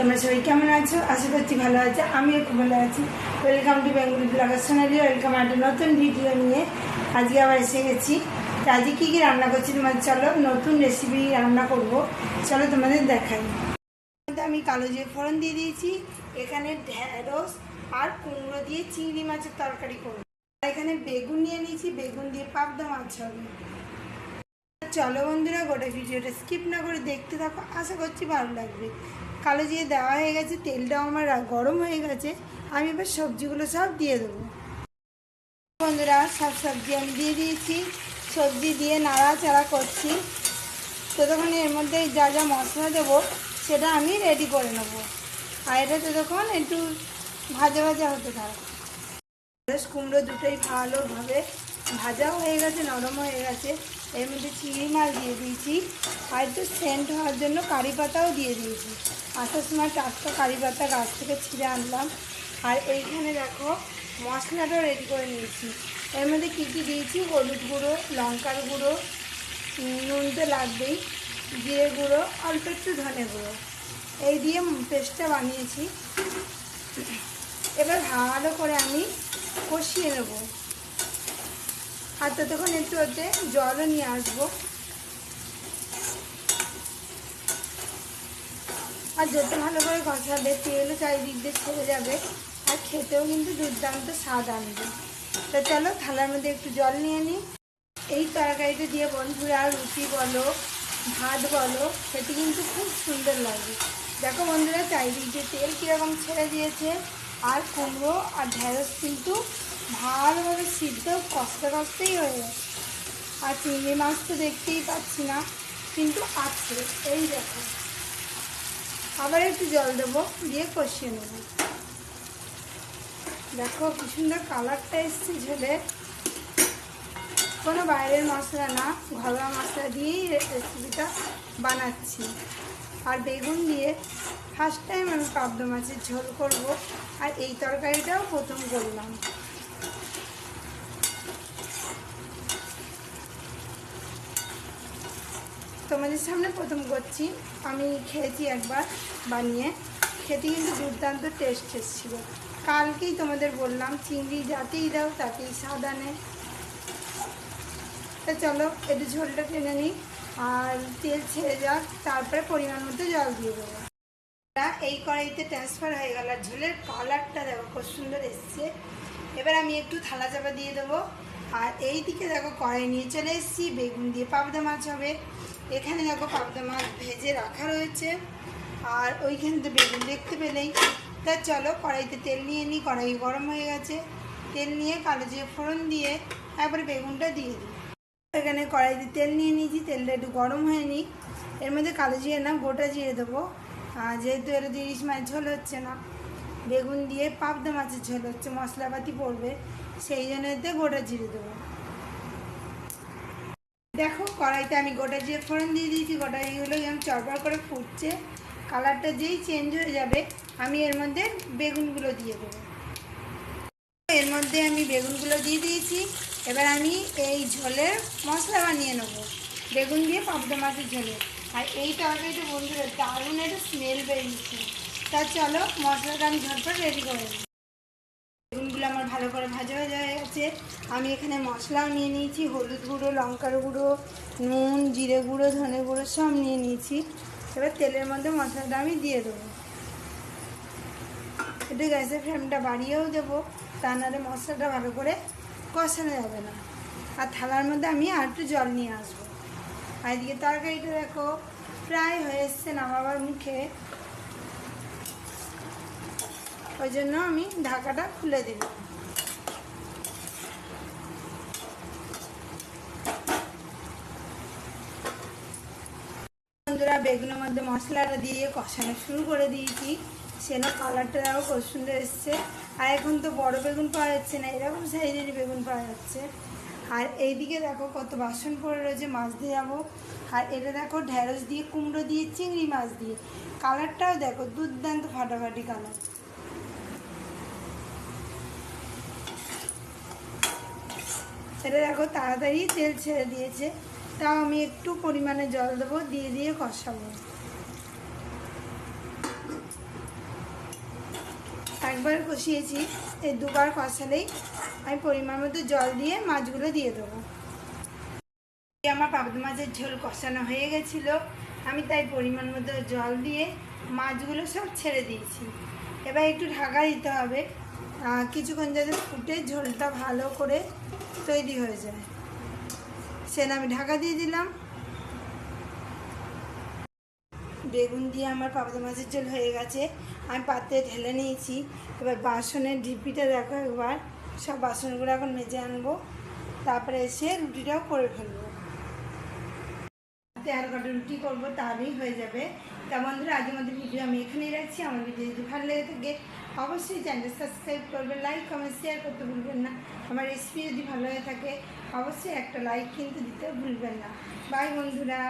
তোমরা সবাই কেমন আছো? আশা করছি ভালো আছো, আমিও খুব ভালো আছি। Welcome to Bengali blogger Sonali welcome একটা নতুন ভিডিও নিয়ে আজকে আবার এসে গেছি। তো আজকে কী কী রান্না করছি তোমার চলো, নতুন রেসিপি রান্না করব। চলো তোমাদের দেখাই। আমি কালো জিরে ফোড়ন দিয়ে দিয়েছি, এখানে ঢেঁড়স আর কুমড়ো দিয়ে চিংড়ি মাছের তরকারি করব। এখানে বেগুন নিয়ে নিয়েছি, বেগুন দিয়ে পাবদা মাছ হবে। চলো বন্ধুরা, গোটা ভিডিওটা স্কিপ না করে দেখতে থাকো, আশা করছি ভালো লাগবে। কালো জিরে দেওয়া হয়ে গেছে, তেলটাও আমার গরম হয়ে গেছে। আমি এবার সবজিগুলো সব দিয়ে দেবো। বন্ধুরা, সব সবজি আমি দিয়ে দিয়েছি। সবজি দিয়ে নাড়াচাড়া করছি। ততক্ষণ এর মধ্যে যা যা মশলা দেবো, সেটা আমি রেডি করে নেব। আর এটা ততক্ষণ একটু ভাজা ভাজা হতে ঢেঁড়স কুমড়ো দুটোই ভালোভাবে ভাজাও হয়ে গেছে নরম হয়ে গেছে। এর মধ্যে চিংড়ি মাছ দিয়ে দিয়েছি। আর একটু সেন্ট হওয়ার জন্য কারি পাতাও দিয়ে দিয়েছি। আসার সময় টাটকা কারি পাতা গাছ থেকে ছিঁড়ে আনলাম। আর এইখানে দেখো, মশলাটাও রেডি করে নিয়েছি। এর মধ্যে কী কী দিয়েছি? হলুদ গুঁড়ো, লঙ্কার গুঁড়ো, নুন তো লাগবেই, জিরে গুঁড়ো, অল্প একটু ধনে গুঁড়ো। এই দিয়ে পেস্টটা বানিয়েছি। এবার ভালো করে আমি কষিয়ে নেব। আর ততক্ষণ একটু ওতে জলও নিয়ে আসব। আর যত ভালো করে কষাবে তেলও চারিদিক দিয়ে ছেড়ে যাবে, আর খেতেও কিন্তু দুর্দান্ত স্বাদ আনবে। তো চলো, থালার মধ্যে একটু জল নিয়ে নিই এই তরকারিটা দিয়ে বন্ধুরা রুটি বলো, ভাত বলো সেটি কিন্তু খুব সুন্দর লাগে। দেখো বন্ধুরা, চারিদিক দিয়ে তেল কীরকম ছেড়ে দিয়েছে, আর কুমড়ো আর ঢেঁড়স কিন্তু ভালোভাবে সিদ্ধ, কষতে কষতেই হয়ে গেছে। আর চিংড়ি মাছ তো দেখতেই পাচ্ছি না, কিন্তু আছে। এই দেখো। আবার একটু জল দেবো, দিয়ে কষিয়ে নেব। দেখো কি সুন্দর কালারটা এসছে ঝোলে। কোনো বাইরের মশলা না, ঘরোয়া মশলা দিয়েই রেসিপিটা বানাচ্ছি। আর বেগুন দিয়ে ফার্স্ট টাইম আমি পাবদা মাছের ঝোল করব, আর এই তরকারিটাও প্রথম করলাম। তোমাদের সামনে প্রথম করছি। আমি খেয়েছি একবার বানিয়ে। খেতে কিন্তু দুর্দান্ত টেস্ট এসেছিল। কালকেই তোমাদের বললাম, চিংড়ি যাতেই দাও তাতেই সাদা আনে। তা চলো, একটু ঝোলটা টেনে নিই। আর তেল ছেড়ে যাক, তারপরে পরিমাণ মতো জল দিয়ে দেবো। এই কড়াইতে ট্রান্সফার হয়ে গেল। ঝোলের কালারটা দেখো খুব সুন্দর এসছে। এবার আমি একটু থালা চাপা দিয়ে দেবো। আর এই দিকে দেখো কড়াই নিয়ে চলে এসেছি। বেগুন দিয়ে পাবদা মাছ হবে। এখানে দেখো পাবদা মাছ ভেজে রাখা রয়েছে। আর ওইখানে তো বেগুন দেখতে পেলেই। তা চলো কড়াইতে তেল নিয়ে নিই, কড়াই গরম হয়ে গেছে। তেল নিয়ে কালো জিরে ফোড়ন দিয়ে তারপরে বেগুনটা দিয়ে দিই। এখানে কড়াইতে তেল নিয়ে নিয়েছি, তেলটা একটু গরম হয়ে নিই এর মধ্যে কালো জিরে না, গোটা জিরে দেবো। আর যেহেতু এর ইলিশ মাছ ঝোল হচ্ছে না, বেগুন দিয়ে পাবদা মাছের ঝোল হচ্ছে, মশলাপাতি পড়বে, সেই জন্য এতে গোটা জিরে দেবো। দেখো, কড়াইতে আমি গোটা জিরে ফোড়ন দিয়ে দিয়েছি গোটা জিরেগুলো যেমন চড়বড় করে ফুটছে। কালারটা যেই চেঞ্জ হয়ে যাবে, আমি এর মধ্যে বেগুনগুলো দিয়ে দেবো। এর মধ্যে আমি বেগুনগুলো দিয়ে দিয়েছি। এবার আমি এই ঝোলের মশলা বানিয়ে নেব। বেগুন দিয়ে পাবদা মাছের ঝোলে। আর এই তরকারিটা বন্ধুরা দারুণ একটা স্মেল বেরিয়েছে। তা চলো, মশলাটা আমি ঝটপট রেডি করে নিই আমার ভালো করে ভাজা হয়ে গেছে। আমি এখানে মশলাও নিয়ে নিয়েছি, হলুদ গুঁড়ো, লঙ্কার গুঁড়ো, নুন, জিরে গুঁড়ো, ধনে গুঁড়ো সব নিয়ে নিয়েছি। এবার তেলের মধ্যে মশলাটা আমি দিয়ে দেবো। একটু গ্যাসের ফ্লেমটা বাড়িয়েও দেবো, তা নাহলে মশলাটা ভালো করে কষানো যাবে না। আর থালার মধ্যে আমি আর একটু জল নিয়ে আসব। আর এদিকে তরকারিটা দেখো, প্রায় হয়ে এসছে নামাবার মুখে ওই জন্য আমি ঢাকাটা খুলে দিলাম বন্ধুরা, বেগুনের মধ্যে মশলাটা দিয়ে কষানো শুরু করে দিয়েছি। সেন কালারটা দেখো খুব সুন্দর এসছে। আর এখন তো বড় বেগুন পাওয়া যাচ্ছে না, এরকম সাইজেরই বেগুন পাওয়া যাচ্ছে। আর এইদিকে দেখো কত বাসন পড়ে রয়েছে, মাছ দিয়ে যাব। আর এটা দেখো ঢেঁড়স দিয়ে, কুমড়ো দিয়ে, চিংড়ি মাছ দিয়ে। কালারটাও দেখো দুর্দান্ত ফাটাফাটি কালার এটা দেখো তাড়াতাড়ি তেল ছেড়ে দিয়েছে। তাও আমি একটু পরিমাণে জল দেবো, দিয়ে দিয়ে কষাবো। একবার কষিয়েছি, এই দুবার কষালেই আমি পরিমাণ মতো জল দিয়ে মাছগুলো দিয়ে দেবো। আমার পাবদা মাছের ঝোল কষানো হয়ে গেছিল, আমি তাই পরিমাণ মতো জল দিয়ে মাছগুলো সব ছেড়ে দিয়েছি। এবার একটু ঢাকা দিতে হবে। কিছুক্ষণ যাতে ফুটে ঝোলটা ভালো করে তৈরি হয়ে যায়। সেটা আমি ঢাকা দিয়ে দিলাম। বেগুন দিয়ে আমার পাবদা মাছের ঝোল হয়ে গেছে। আমি পাত্রে ঢেলে নিয়েছি। এবার বাসনের ঢিপিটা দেখো একবার। সব বাসনগুলো এখন মেজে আনব। তারপরে এসে রুটিটাও করে ফেলব। তেরো কটা রুটি করব তাহলেই হয়ে যাবে। তা বন্ধুরা আজ আমাদের ভিডিও আমি এখানেই রাখছি। আমার ভিডিও যদি ভালো লেগে থাকে, অবশ্যই চ্যানেল সাবস্ক্রাইব করবেন লাইক কমেন্ট শেয়ার করতে ভুলবেন না। আমার রেসিপি যদি ভালো হয়ে থাকে, অবশ্যই একটা লাইক কিন্তু দিতে ভুলবেন না। বাই বন্ধুরা।